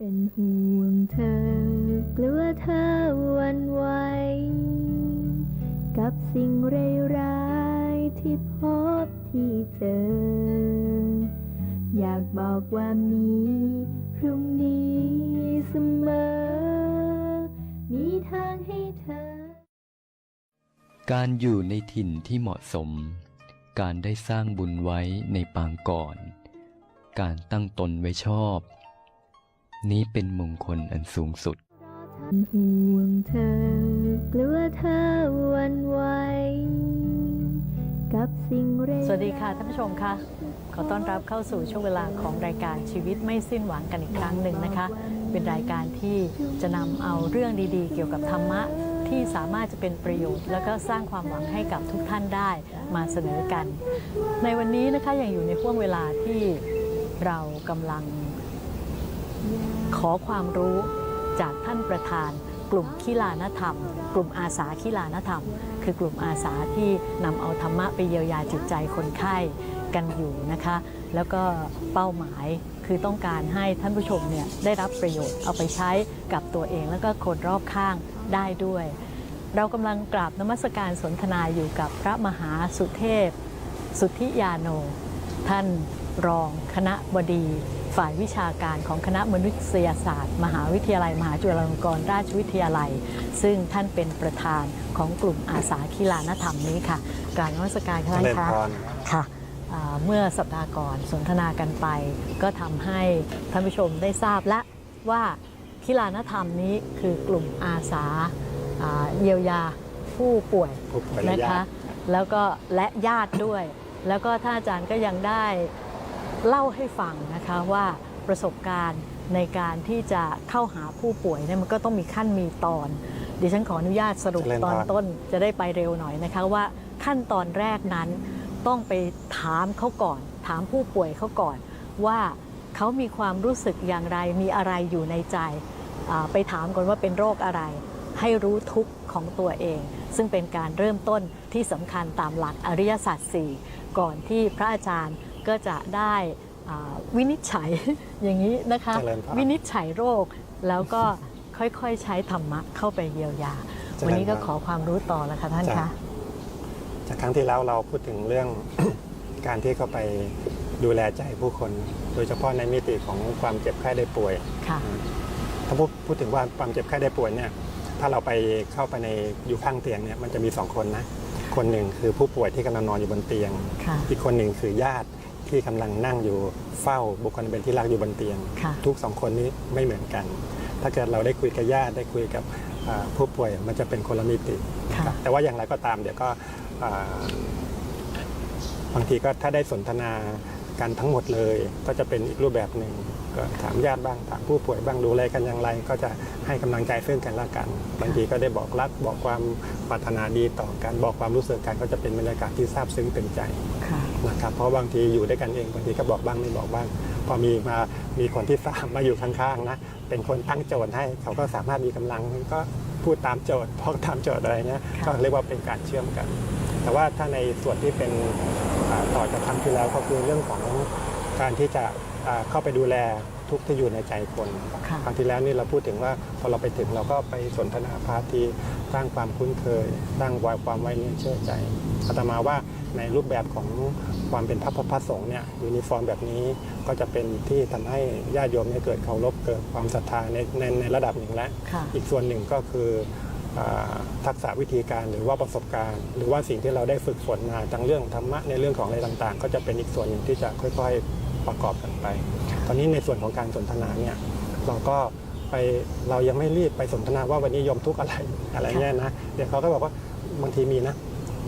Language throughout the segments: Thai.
เป็นห่วงเธอกลัวเธอวันไหวกับสิ่งร้ายๆที่พบที่เจอ อยากบอกว่ามีพรุ่งนี้เสมอ มีทางให้เธอ การอยู่ในถิ่นที่เหมาะสม การได้สร้างบุญไว้ในปางก่อน การตั้งตนไว้ชอบ นี้เป็นมงคลอันสูงสุดเป็นห่วงเธอกลัวเธอหวันไหวกับสิ่งร้ายๆสวัสดีค่ะท่านผู้ชมคะขอต้อนรับเข้าสู่ช่วงเวลาของรายการชีวิตไม่สิ้นหวังกันอีกครั้งหนึ่งนะคะ เป็นรายการที่จะนำเอาเรื่องดีๆ เกี่ยวกับธรรมะที่สามารถจะเป็นประโยชน์ แล้วก็สร้างความหวังให้กับทุกท่านได้มาเสนอกัน ในวันนี้นะคะยังอยู่ในห่วงเวลาที่เรากำลัง ขอความรู้จากท่านประธาน กลุ่มขีลานธรรม กลุ่มอาสาขีลานธรรม คือกลุ่มอาสาที่นำเอาธรรมะไปเยียวยาจิตใจคนไข้กันอยู่นะคะ แล้วก็เป้าหมายคือต้องการให้ท่านผู้ชมเนี่ยได้รับประโยชน์เอาไปใช้กับตัวเองแล้วก็คนรอบข้างได้ด้วย เรากำลังกราบนมัสการสนทนาอยู่กับพระมหาสุเทพ สุทธิยาโน ท่าน รองคณะบดีฝ่ายวิชาการของคณะมนุษยศาสตร์ มหาวิทยาลัย มหาจุฬาลงกรณราชวิทยาลัย ซึ่งท่านเป็นประธานของกลุ่มอาสาคีลานธรรมนี้ค่ะกรารนมัสการค่ะท่านเจริญคะพรค่ะอ่าเมื่อสัปดาห์ก่อนสนทนากันไป ก็ทำให้ท่านผู้ชมได้ทราบและว่าคีลานธรรมนี้คือกลุ่มอาสาอ่าเยียวยาผู้ป่วยผู้ป่วยและนะญาคะติแล้วก็และญาติด้วย แล้วก็ท่านอาจารย์ก็ยังได้ เล่าให้ฟังนะคะว่าประสบการณ์ในการที่จะเข้าหาผู้ป่วยเนี่ยมันก็ต้องมีขั้นมีตอน ดิฉันขออนุญาตสรุปเจริญพรตอนต้นจะได้ไปเร็วหน่อยนะคะว่าขั้นตอนแรกนั้นต้องไปถามเขาก่อน ถามผู้ป่วยเขาก่อนว่าเขามีความรู้สึกอย่างไรมีอะไรอยู่ในใจอ่าไปถามก่อนว่าเป็นโรคอะไร ให้รู้ทุกข์ของตัวเอง ซึ่งเป็นการเริ่มต้นที่สำคัญตามหลักอริยสัจสี่ก่อนที่พระอาจารย์ ก็จะได้อ่าวินิจฉัยอย่างนี้นะคะเจริญพรวินิจฉัยโรคแล้วก็ค่อยๆใช้ธรรมะเข้าไปเยียวยาเจริญพรวันนี้ก็ขอความรู้ต่อแล้วค่ะท่านจ้ะคะจากครั้งที่แล้วเราพูดถึงเรื่องการที่เข้าไปดูแลใจผู้คน โดยเฉพาะในมิติของความเจ็บไข้ได้ป่วยค่ะถ้าพูดพูดถึงว่าความเจ็บไข้ได้ป่วยเนี่ย ถ้าเราไปเข้าไปในอยู่ข้างเตียงเนี่ยมันจะมีสองคนนะ คนหนึ่งคือผู้ป่วยที่กำลังนอนอยู่บนเตียงค่ะอีกคนหนึ่งคือญาติ ที่กำลังนั่งอยู่เฝ้าบุคคลเป็นที่รักอยู่บนเตียงค่ะทุกสองคนนี้ไม่เหมือนกัน ถ้าเกิดเราได้คุยกับญาติได้คุยกับอ่าผู้ป่วยมันจะเป็นคนละมิติค่ะครับแต่ว่าอย่างไรก็ตามเดี๋ยวก็อ่าบางทีก็ถ้าได้สนทนากันทั้งหมดเลย ก็จะเป็นอีกรูปแบบหนึ่งก็ถามญาติบ้างถามผู้ป่วยบ้างดูแลกันอย่างไร ก็จะให้กำลังใจซึ่งกันและกัน บางทีก็ได้บอกรักบอกความปรารถนาดีต่อกันบอกความรู้สึกกันก็จะเป็นบรรยากาศที่ซาบซึ้งเป็นใจค่ะ นะครับเพราะบางทีอยู่ด้วยกันเองบางทีก็บอกบ้างไม่บอกบ้าง พอมีมามีคนที่สามมาอยู่ข้างๆนะเป็นคนตั้งโจทย์ให้เขาก็สามารถมีกำลังก็พูดตามโจทย์พอตามโจทย์อะไรเนี้ยค่ะก็เรียกว่าเป็นการเชื่อมกัน แต่ว่าถ้าในส่วนที่เป็นอ่าต่อจากครั้งที่แล้วก็คือเรื่องของการที่จะอ่าเข้าไปดูแลทุกข์ที่อยู่ในใจคนค่ะครั้งที่แล้วนี่เราพูดถึงว่าพอเราไปถึงเราก็ไปสนทนาพาทีสร้างความคุ้นเคย สร้างความไว้เนื้อเชื่อใจอาตมาว่า ในรูปแบบของความเป็นพระพุทธสงฆ์เนี่ยยูนิฟอร์มแบบนี้ก็จะเป็นที่ทำให้ญาติโยมเนี่ยเกิดเคารพเกิดความศรัทธาในในในระดับหนึ่งแล้วค่ะอีกส่วนหนึ่งก็คืออาทักษะวิธีการหรือว่าประสบการณ์ หรือว่าสิ่งที่เราได้ฝึกฝนมาทั้งเรื่องธรรมะในเรื่องของอะไรต่างๆ ก็จะเป็นอีกส่วนหนึ่งที่จะค่อยๆประกอบกันไป ตอนนี้ในส่วนของการสนทนาเนี่ยเราก็ไปเรายังไม่รีบไปสนทนาว่าวันนี้โยมทุกข์อะไรอะไรเงี้ยนะเดี๋ยวเขาก็บอกว่าบางทีมีนะ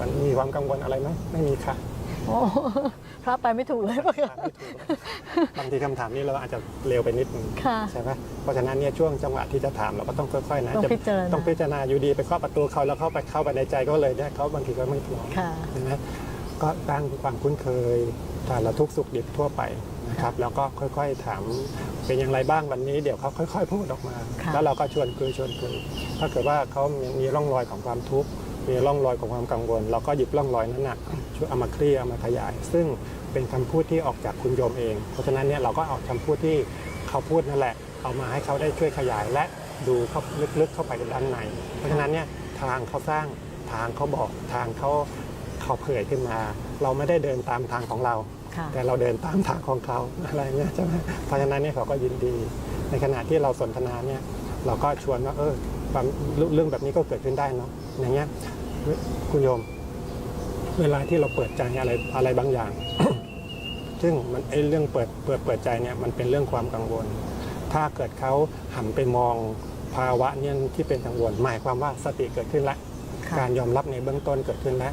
มันมีความกังวลอะไรไหมไม่มีค่ะโอ้พระไปไม่ถูกเลยปะคะไม่ถูกบางทีคำถามนี้เราอาจจะเร็วไปนิดนึงค่ะใช่ไหมเพราะฉะนั้นเนี่ยช่วงจังหวะที่จะถามเราก็ต้องค่อยๆนะต้องจะพิจารณาต้องพิจารณาอยู่ดีไปเคาะประตูเขาแล้วเข้าไปเข้าไปในใจก็เลยเนี่ยเขาบางทีก็ไม่พร้อมค่ะใช่ไหมก็ตั้งความคุ้นเคยถ้าเราทุกข์สุขดิบทั่วไปนะครับแล้วก็ค่อยๆถามเป็นอย่างไรบ้างวันนี้เดี๋ยวเขาค่อย ๆ พูดออกมาค่ะแล้วเราก็ชวนคุยชวนคุยถ้าเกิดว่าเขามีร่องรอยของความทุกข์ มีร่องรอยของความกังวล เราก็หยิบร่องรอยนั้นนะช่วยเอามาเคลียร์เอามาขยาย ซึ่งเป็นคำพูดที่ออกจากคุณโยมเอง เพราะฉะนั้นเนี่ยเราก็เอาคำพูดที่เขาพูดนั่นแหละ เอามาให้เขาได้ช่วยขยายและดูเข้าลึกๆเข้าไปในด้านใน เพราะฉะนั้นเนี่ยทางเขาสร้างทางเขาบอกทางเขาเขาเผยขึ้นมา เราไม่ได้เดินตามทางของเราค่ะแต่เราเดินตามทางของเขาอะไรเงี้ยใช่ไหมเพราะฉะนั้นเนี่ยเขาก็ยินดี ในขณะที่เราสนทนาเนี่ยเราก็ชวนว่าเออความเรื่องแบบนี้ก็เกิดขึ้นได้เนาะอย่างเงี้ย คุณโยม เวลาที่เราเปิดใจอะไรอะไรบางอย่าง ซึ่งมันไอ้เรื่องเปิดเปิดเปิดใจเนี่ยมันเป็นเรื่องความกังวล ถ้าเกิดเขาหันไปมองภาวะเนี่ยที่เป็นกังวล หมายความว่าสติเกิดขึ้นแล้วค่ะการยอมรับในเบื้องต้นเกิดขึ้นแล้ว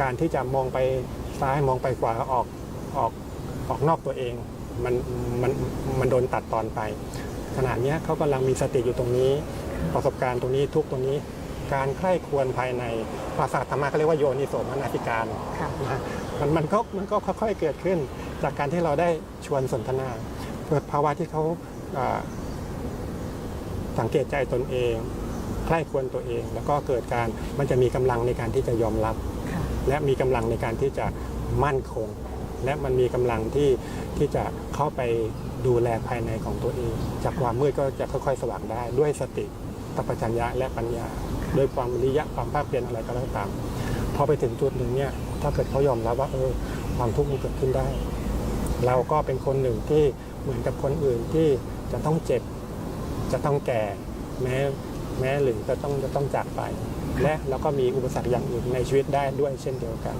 การที่จะมองไปซ้ายมองไปขวาออกออกออกนอกตัวเองมันมันมันโดนตัดตอนไป ขณะเนี้ยเขากำลังมีสติอยู่ตรงนี้ ประสบการณ์ตรงนี้ทุกตรงนี้ การใคร่ควรภายในภาษาธรรมะเขาเรียกว่าโยนิโสมนสิการค่ะนะมันมันก็มันก็ค่อยๆเกิดขึ้น จากการที่เราได้ชวนสนทนาเกิดภาวะที่เขาอ่าสังเกตใจตนเองใคร่ควรตัวเอง แล้วก็เกิดการมันจะมีกำลังในการที่จะยอมรับค่ะและมีกำลังในการที่จะมั่นคง และมันมีกำลังที่ที่จะเข้าไปดูแลภายในของตัวเอง จากความมืดก็จะค่อย ๆ สว่างได้ด้วยสติ ตปชัญญะและปัญญา ด้วยความวิริยะความภาคเพียรอะไรก็แล้วตามพอไปถึงจุดหนึ่งเนี่ยถ้าเกิดเขายอมรับว่าเออความทุกข์มันเกิดขึ้นได้ เราก็เป็นคนหนึ่งที่เหมือนกับคนอื่นที่จะต้องเจ็บ จะต้องแก่แม้แม้หรือจะต้องจะต้องจากไป และเราก็มีอุปสรรคอย่างอื่นในชีวิตได้ด้วยเช่นเดียวกัน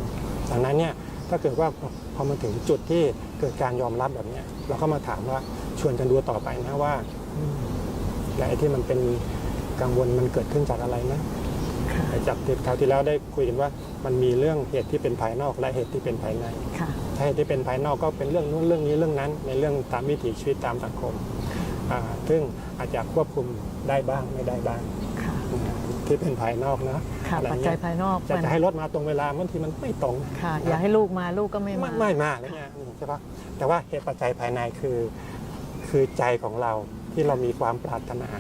ดังนั้นเนี่ยถ้าเกิดว่าพอมาถึงจุดที่เกิดการยอมรับแบบเนี้ยเราก็มาถามว่าชวนกันดูต่อไปนะว่าอืมและไอ้ที่มันเป็น กังวลมันเกิดขึ้นจากอะไรนะค่ะจากที่คราวที่แล้วได้คุยกันว่ามันมีเรื่องเหตุที่เป็นภายนอกและเหตุที่เป็นภายในค่ะถ้าเหตุที่เป็นภายนอกก็เป็นเรื่องนู้นเรื่องนี้เรื่องนั้น ในเรื่องตามวิถีชีวิตตามสังคมอ่าซึ่งอาจจะควบคุมได้บ้างไม่ได้บ้างค่ะที่เป็นภายนอกนะค่ะอะไรปัจเงี้จัยภายนอกจะมันจะให้รถมาตรงเวลาบางทีมันไม่ตรงค่ะ อยากให้ลูกมาลูกก็ไม่ไม่มาไม่มาอะไรเงี้ยอืมใช่ปะแต่ว่าเหตุปัจจัยภายในคือ คือใจของเราที่เรามีความปรารถนา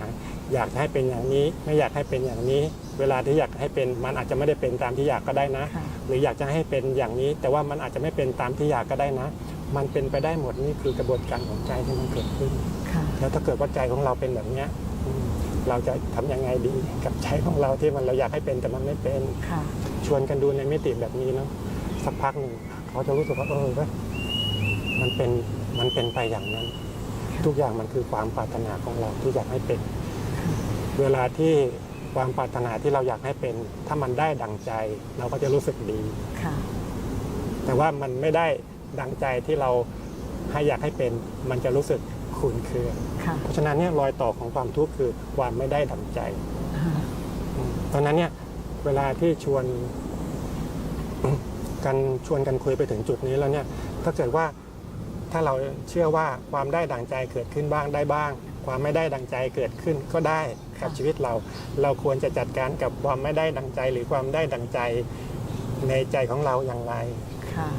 อยากให้เป็นอย่างนี้ ไม่อยากให้เป็นอย่างนี้ เวลาที่อยากให้เป็นมันอาจจะไม่ได้เป็นตามที่อยากก็ได้นะค่ะหรืออยากจะให้เป็นอย่างนี้ แต่ว่ามันอาจจะไม่เป็นตามที่อยากก็ได้นะ มันเป็นไปได้หมดนี่คือกระบวนการของใจที่มันเกิดขึ้นค่ะแล้วถ้าเกิดว่าใจของเราเป็นแบบเนี้ยอืมเราจะทำยังไงดีกับใจของเราที่มันเราอยากให้เป็นแต่มันไม่เป็นค่ะชวนกันดูในมิติแบบนี้เนาะสักพักหนึ่งเขาจะรู้สึกว่าเออเว้ยมันเป็นมันเป็นไปอย่างนั้น ทุกอย่างมันคือความปรารถนาของเราที่อยากให้เป็น เวลาที่ความปรารถนาที่เราอยากให้เป็น ถ้ามันได้ดังใจ เราก็จะรู้สึกดี ค่ะ แต่ว่ามันไม่ได้ดังใจที่เราให้อยากให้เป็น มันจะรู้สึกขุนเคือง ค่ะเพราะฉะนั้นเนี่ยรอยต่อของความทุกข์คือความไม่ได้ดังใจอ่าตอนนั้นเนี่ยเวลาที่ชวน กันชวนกันคุยไปถึงจุดนี้แล้วเนี่ย ถ้าเกิดว่าถ้าเราเชื่อว่าความได้ดังใจเกิดขึ้นบ้างได้บ้าง ความไม่ได้ดังใจเกิดขึ้นก็ได้กับชีวิตเรา เราควรจะจัดการกับความไม่ได้ดังใจหรือความได้ดังใจในใจของเราอย่างไรค่ะ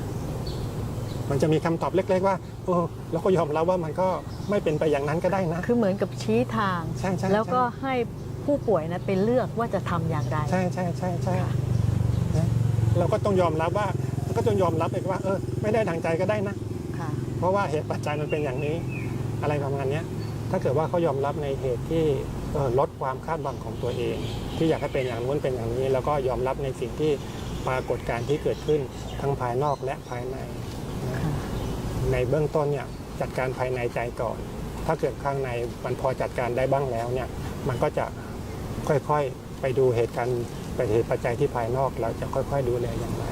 มันจะมีคำตอบเล็ก ๆ ว่าโอ้เราก็ยอมรับว่ามันก็ไม่เป็นไปอย่างนั้นก็ได้นะ คือเหมือนกับชี้ทาง ใช่ใช่แล้วก็ใช่ให้ผู้ป่วยนะเป็นเลือกว่าจะทำอย่างไร ใช่ใช่ใช่ใช่ค่ะนะเราก็ต้องยอมรับว่าก็ต้องยอมรับเลยว่า เออ ไม่ได้ดังใจก็ได้นะค่ะเพราะว่าเหตุปัจจัยมันเป็นอย่างนี้ อะไรประมาณเนี้ย ถ้าเกิดว่าเขายอมรับในเหตุที่ลดความคาดหวังของตัวเอง ที่อยากให้เป็นอย่างนู้นเป็นอย่างนี้ แล้วก็ยอมรับในสิ่งที่ปรากฏการณ์ที่เกิดขึ้นทั้งภายนอกและภายในนะในเบื้องต้นเนี่ยจัดการภายในใจก่อน ถ้าเกิดข้างในมันพอจัดการได้บ้างแล้วเนี่ยมันก็จะค่อยๆไปดูเหตุการณ์ไปเหตุปัจจัยที่ภายนอก เราจะค่อย ๆ ดูแลอย่างไร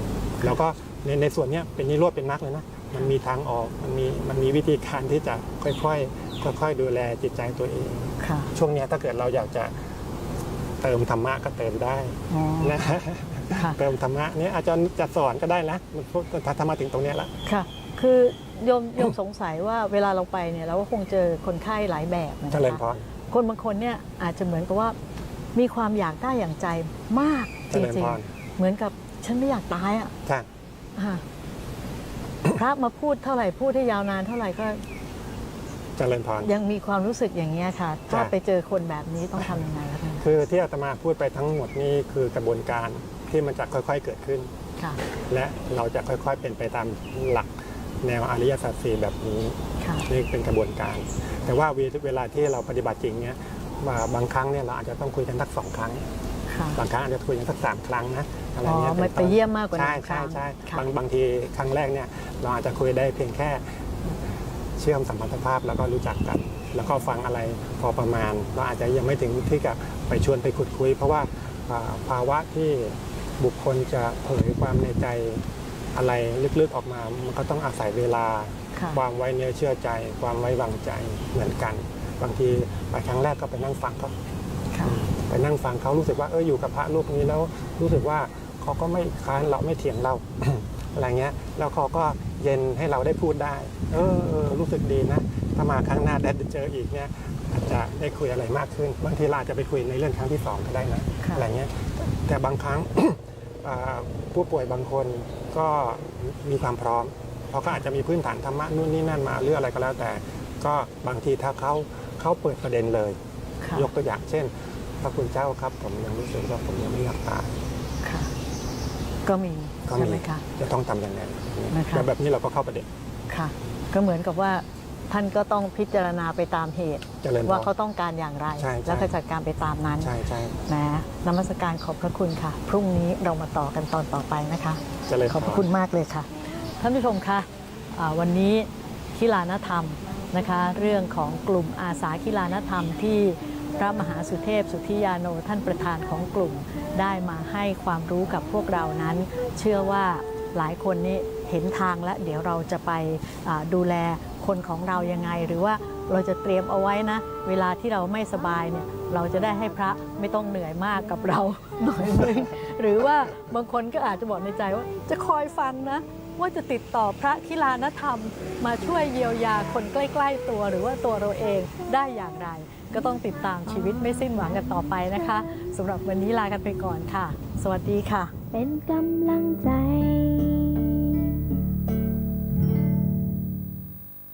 แล้วก็ในในส่วนนี้เป็นนิโรธเป็นมรรคเลยนะ มันมีทางออกมันมีมันมีวิธีการที่จะค่อยๆค่อย ๆ ดูแลจิตใจตัวเอง ค่ะ ช่วงเนี้ยถ้าเกิดเราอยากจะเติมธรรมะก็เติมได้อ๋อ นะค่ะ เติมธรรมะเนี้ยอาจารย์จะสอนก็ได้นะมันพูดถ้าธรรมะถึงตรงเนี้ยละ ค่ะ คือโยมโยมสงสัยว่าเวลาเราไปเนี่ยเราก็คงเจอคนไข้หลายแบบนะเจริญพคะร คนบางคนเนี่ยอาจจะเหมือนกับว่ามีความอยากได้อย่างใจมากเจจริญริงพร ๆ เหมือนกับฉันไม่อยากตายอะใช่ อ่า พระมาพูดเท่าไหร่พูดให้ยาวนานเท่าไหร่ก็เจริญพร ยังมีความรู้สึกอย่างนี้ยค่ะ ถ้าจ้ะไปเจอคนแบบนี้ต้องทำยังไงคะท่านคือที่อาตมาพูดไปทั้งหมดนี่คือกระบวนการที่มันจะค่อยๆเกิดขึ้น ค่ะ และเราจะค่อยๆเป็นไปตามหลักแนวอริยสัจสี่แบบนี้ค่ะ นี่เป็นกระบวนการ แต่ว่าเวเวลาที่เราปฏิบัติจริงเนี่ยว่าบางครั้งเนี่ยเราอาจจะต้องคุยกันสักสองครั้งค่ะ บางครั้งอาจจะคุยกันสักสามครั้งนะอะไรอ๋อเงี้ยไม่นไปเยี่ยมมากกว่าหนึ่ใช่งคใช่รั้งใช่ค่ะบางบางทีครั้งแรกเนี่ยเราอาจจะคุยได้เพียงแค่เชื่อมสัมพันธภาพแล้วก็รู้จักกัน แล้วก็ฟังอะไรพอประมาณ เราอาจจะยังไม่ถึงที่กับไปชวนไปขุดคุย เพราะว่าอ่าภาวะที่บุคคลจะเผยความในใจอะไรลึกๆออกมา มันก็ต้องอาศัยเวลาค่ะความไว้เนื้อเชื่อใจ ความไว้วางใจเหมือนกัน บางทีไปครั้งแรกก็ไปนั่งฟังเขาค่ะ ไปนั่งฟังเขารู้สึกว่าเอออยู่กับพระรูปนี้แล้วรู้สึกว่าเขาก็ไม่ค้านเราไม่เถียงเราอะไรเงี้ยแล้วเขาก็เย็นให้เราได้พูดได้ เออเออรู้สึกดีนะถ้ามาครั้งหน้าได้เจออีกเนี่ยอาจจะได้คุยอะไรมากขึ้นบางทีเราอาจจะไปคุยในเรื่องครั้งที่สองก็ได้นะค่ะอะไรเงี้ยแต่บางครั้งอ่าผู้ป่วยบางคนก็มีความพร้อมเขาก็อาจจะมีพื้นฐานธรรมะนู่นนี่นั่นมาเรื่องอะไรก็แล้วแต่ ก็บางทีถ้าเขาเขาเปิดประเด็นเลยค่ะยกตัวอย่างเช่น พระคุณเจ้าครับ ผมยังรู้สึกว่าผมยังไม่อยากตายค่ะ ก็มีก็ใช่มีไหมคะ จะต้องทำยังไงนะคะ แต่แบบนี้เราก็เข้าประเด็น ค่ะ ก็เหมือนกับว่าท่านก็ต้องพิจารณาไปตามเหตุ เจริญพว่ารเขาต้องการอย่างไร ใช่ใช่ แล้วก็จัดการไปตามนั้น ใช่ใช่นะนมัสการขอบพระคุณค่ะ พรุ่งนี้เรามาต่อกันตอนต่อไปนะคะ เจริญขอบพระคุณมากเลยค่ะ ท่านผู้ชมคะอ่าวันนี้คิลานธรรมนะคะ เรื่องของกลุ่มอาสาคิลานธรรมที่ พระมหาสุเทพสุธิยาโนท่านประธานของกลุ่ม ได้มาให้ความรู้กับพวกเรานั้น เชื่อว่าหลายคนนี้เห็นทางแล้วเดี๋ยวเราจะไปดูแลคนของเรายังไง หรือว่าเราจะเตรียมเอาไว้นะ เวลาที่เราไม่สบายเนี่ยเราจะได้ให้พระไม่ต้องเหนื่อยมากกับเราหน่อยนึงหรือว่าบางคนก็อาจจะบอกในใจว่าจะคอยฟังนะว่าจะติดต่อพระคิลานธรรม มาช่วยเยียวยาคนใกล้ ๆ ตัวหรือว่าตัวเราเองได้อย่างไร ก็ต้องติดตามชีวิตไม่สิ้นหวังกันต่อไปนะคะสำหรับวันนี้ลากันไปก่อนค่ะ สวัสดีค่ะ เป็นกำลังใจ